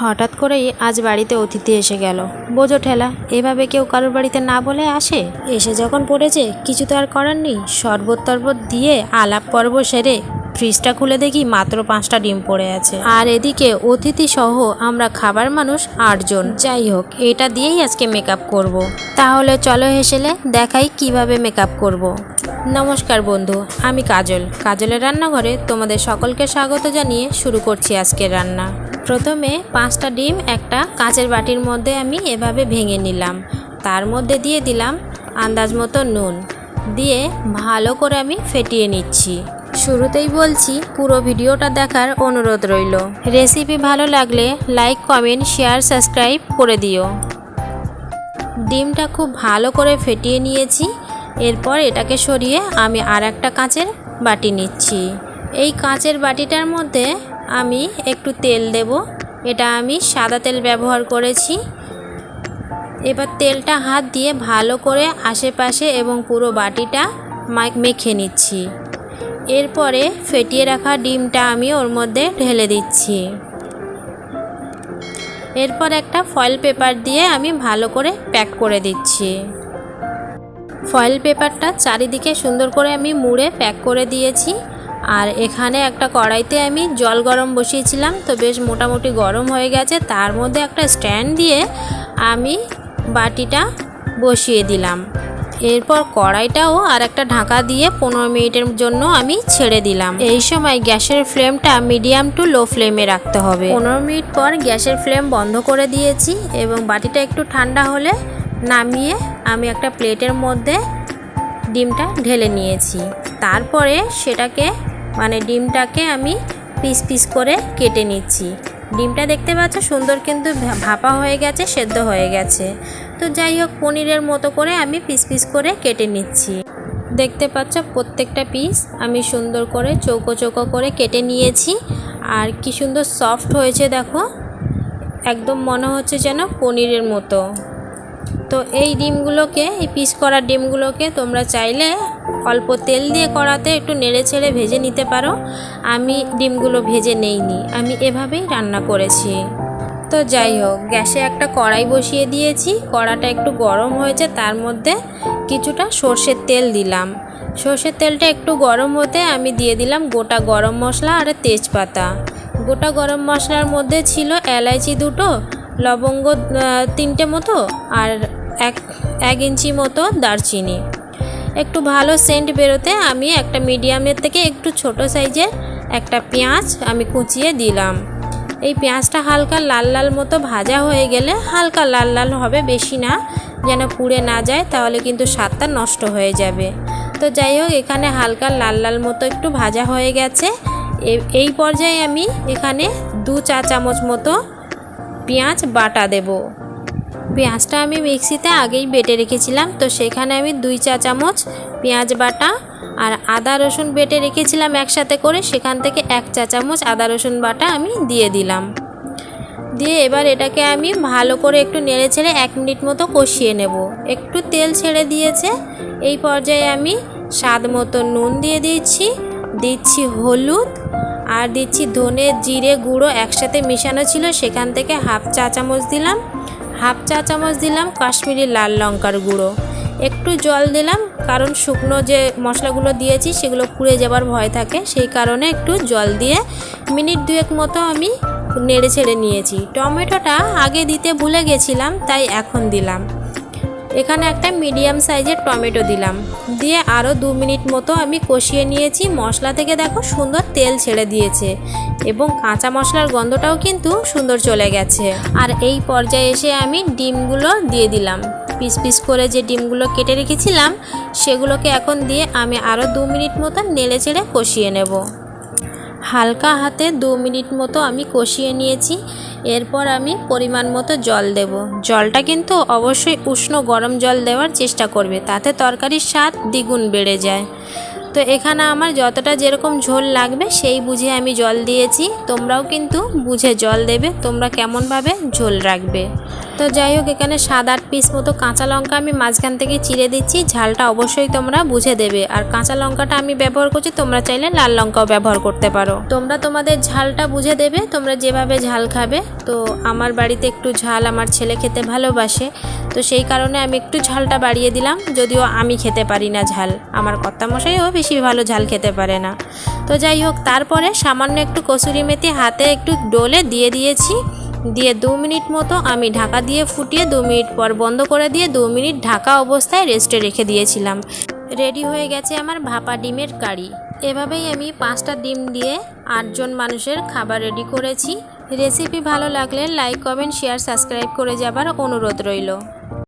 হঠাৎ করেই আজ বাড়িতে অতিথি এসে গেল। বোঝো ঠেলা, এভাবে কেউ কারোর বাড়িতে না বলে আসে? এসে যখন পড়েছে, কিছু তো আর করার নেই। শরবত টরবত দিয়ে আলাপ পর্ব সেরে ফ্রিজটা খুলে দেখি মাত্র পাঁচটা ডিম পড়ে আছে। আর এদিকে অতিথি সহ আমরা খাবার মানুষ আটজন। যাই হোক, এটা দিয়েই আজকে মেকআপ করব। তাহলে চলো হেসেলে, দেখাই কীভাবে মেকআপ করব। নমস্কার বন্ধু, আমি কাজল। কাজলের রান্নাঘরে তোমাদের সকলকে স্বাগত জানিয়ে শুরু করছি আজকের রান্না। প্রথমে পাঁচটা ডিম একটা কাঁচের বাটির মধ্যে আমি এভাবে ভেঙে নিলাম। তার মধ্যে দিয়ে দিলাম আন্দাজ মতো নুন। দিয়ে ভালো করে আমি ফেটিয়ে নিচ্ছি। শুরুতেই বলছি, পুরো ভিডিওটা দেখার অনুরোধ রইল। রেসিপি ভালো লাগলে লাইক, কমেন্ট, শেয়ার, সাবস্ক্রাইব করে দিও। ডিমটা খুব ভালো করে ফেটিয়ে নিয়েছি। এরপর এটাকে সরিয়ে আমি আর একটা কাঁচের বাটি নিচ্ছি। এই কাঁচের বাটিটার মধ্যে আমি একটু তেল দেব। এটা আমি সাদা তেল ব্যবহার করেছি। এবার তেলটা হাত দিয়ে ভালো করে আশেপাশে এবং পুরো বাটিটা মেখে নিচ্ছি। এরপরে ফেটিয়ে রাখা ডিমটা আমি ওর মধ্যে ঢেলে দিচ্ছি। এরপর একটা ফয়েল পেপার দিয়ে আমি ভালো করে প্যাক করে দিচ্ছি। ফয়েল পেপারটা চারিদিকে সুন্দর করে আমি মুড়ে প্যাক করে দিয়েছি। আর এখানে একটা কড়াইতে আমি জল গরম বসিয়েছিলাম, তো বেশ মোটামুটি গরম হয়ে গেছে। তার মধ্যে একটা স্ট্যান্ড দিয়ে আমি বাটিটা বসিয়ে দিলাম। এরপর কড়াইটাও আর একটা ঢাকা দিয়ে পনেরো মিনিটের জন্য আমি ছেড়ে দিলাম। এই সময় গ্যাসের ফ্লেমটা মিডিয়াম টু লো ফ্লেমে রাখতে হবে। পনেরো মিনিট পর গ্যাসের ফ্লেম বন্ধ করে দিয়েছি এবং বাটিটা একটু ঠান্ডা হলে নামিয়ে আমি একটা প্লেটের মধ্যে ডিমটা ঢেলে নিয়েছি। তারপরে সেটাকে মানে ডিমটাকে আমি পিস পিস করে কেটে নিচ্ছি। ডিমটা দেখতে পাচ্ছ সুন্দর কিন্তু ভাপা হয়ে গেছে, সেদ্ধ হয়ে গেছে। তো যাই হোক, পনিরের মতো করে আমি পিস পিস করে কেটে নিচ্ছি। দেখতে পাচ্ছ প্রত্যেকটা পিস আমি সুন্দর করে চৌকো চৌকো করে কেটে নিয়েছি। আর কি সুন্দর সফট হয়েছে দেখো। একদম মনে হচ্ছে যেন পনিরের মতো। তো এই ডিমগুলোকে, এই পিস করা ডিমগুলোকে তোমরা চাইলে অল্প তেল দিয়ে কড়াতে একটু নেড়ে ছেড়ে ভেজে নিতে পারো। আমি ডিমগুলো ভেজে নেইনি, আমি এভাবেই রান্না করেছি। তো যাই হোক, গ্যাসে একটা কড়াই বসিয়ে দিয়েছি। কড়াটা একটু গরম হয়েছে, তার মধ্যে কিছুটা সর্ষের তেল দিলাম। সর্ষের তেলটা একটু গরম হতে আমি দিয়ে দিলাম গোটা গরম মশলা আর তেজপাতা। গোটা গরম মশলার মধ্যে ছিল এলাইচি দুটো, লবঙ্গ তিনটে মতো, আর এক এক ইঞ্চি মতো দারচিনি। একটু ভালো সেন্ট বেরোতে আমি একটা মিডিয়ামের থেকে একটু ছোট সাইজের একটা পেঁয়াজ আমি কুচিয়ে দিলাম। এই পেঁয়াজটা হালকা লাল লাল মতো ভাজা হয়ে গেলে হালকা লাল লাল হবে বেশি না। যেন পুড়ে না যায় তাহলে কিন্তু স্বাদটা নষ্ট হয়ে যাবে। তো যাই হোক, এখানে হালকা লাল লাল মতো একটু ভাজা হয়ে গেছে। এই পর্যায়ে আমি এখানে দু চা চামচ মতো পেঁয়াজ বাটা দেব। পেঁয়াজটা আমি মিক্সিতে আগেই বেটে রেখেছিলাম। তো সেখানে আমি দুই চা চামচ পেঁয়াজ বাটা আর আদা রসুন বেটে রেখেছিলাম একসাথে করে। সেখান থেকে এক চা চামচ আদা রসুন বাটা আমি দিয়ে দিলাম। দিয়ে এবার এটাকে আমি ভালো করে একটু নেড়ে ছেড়ে এক মিনিট মতো কষিয়ে নেব। একটু তেল ছেড়ে দিয়েছে। এই পর্যায়ে আমি স্বাদ মতো নুন দিয়ে দিচ্ছি দিচ্ছি হলুদ আর দিচ্ছি ধনে, জিরে, গুঁড়ো একসাথে মিশানো ছিল। সেখান থেকে হাফ চা চামচ দিলাম। হাফ চা চামচ দিলাম কাশ্মীরি লাল লঙ্কার গুঁড়ো। একটু জল দিলাম, কারণ শুকনো যে মশলাগুলো দিয়েছি সেগুলো পুড়ে যাবার ভয় থাকে, সেই কারণে একটু জল দিয়ে মিনিট দুয়েক মতো আমি নেড়ে ছেড়ে নিয়েছি। টমেটোটা আগে দিতে ভুলে গেছিলাম, তাই এখন দিলাম। এখানে একটা মিডিয়াম সাইজের টমেটো দিলাম। দিয়ে আরও দু মিনিট মতো আমি কষিয়ে নিয়েছি। মশলা থেকে দেখো সুন্দর তেল ছেড়ে দিয়েছে এবং কাঁচা মশলার গন্ধটাও কিন্তু সুন্দর চলে গেছে। আর এই পর্যায়ে এসে আমি ডিমগুলো দিয়ে দিলাম। পিস পিস করে যে ডিমগুলো কেটে রেখেছিলাম, সেগুলোকে এখন দিয়ে আমি আরও দু মিনিট মতো নেড়ে চেড়ে কষিয়ে নেব। হালকা হাতে দু মিনিট মতো আমি কষিয়ে নিয়েছি। এরপর আমি পরিমাণ মতো জল দেব। জলটা কিন্তু অবশ্যই উষ্ণ গরম জল দেওয়ার চেষ্টা করবে। তাতে তরকারির স্বাদ দ্বিগুণ বেড়ে যায়। তো এখানে আমার যতটা যেরকম ঝোল লাগবে, সেই বুঝে আমি জল দিয়েছি। তোমরাও কিন্তু বুঝে জল দেবে, তোমরা কেমনভাবে ঝোল রাখবে। তো যাই হোক, এখানে সাত আট পিস মতো কাঁচা লঙ্কা আমি মাঝখান থেকে চিড়ে দিচ্ছি, ঝালটা অবশ্যই তোমরা বুঝে দেবে। আর কাঁচা লঙ্কাটা আমি ব্যবহার করছি, তোমরা চাইলে লাল লঙ্কাও ব্যবহার করতে পারো। তোমরা তোমাদের ঝালটা বুঝে দেবে, তোমরা যেভাবে ঝাল খাবে। তো আমার বাড়িতে একটু ঝাল আমার ছেলে খেতে ভালোবাসে তো সেই কারণে আমি একটু ঝালটা বাড়িয়ে দিলাম, যদিও আমি খেতে পারি না ঝাল। আমার কর্তামশাইও বেশি ভালো ঝাল খেতে পারে না। তো যাই হোক, তারপরে সামান্য একটু কসুরি মেথি হাতে একটু ডোলে দিয়ে দিয়েছি। দিয়ে দু মিনিট মতো আমি ঢাকা দিয়ে ফুটিয়ে দু মিনিট পর বন্ধ করে দিয়ে দু মিনিট ঢাকা অবস্থায় রেস্টে রেখে দিয়েছিলাম। রেডি হয়ে গেছে আমার ভাপা ডিমের কারি। এভাবেই আমি পাঁচটা ডিম দিয়ে আটজন মানুষের খাবার রেডি করেছি। রেসিপি ভালো লাগলে লাইক কমেন্ট শেয়ার সাবস্ক্রাইব করে যাবার অনুরোধ রইল।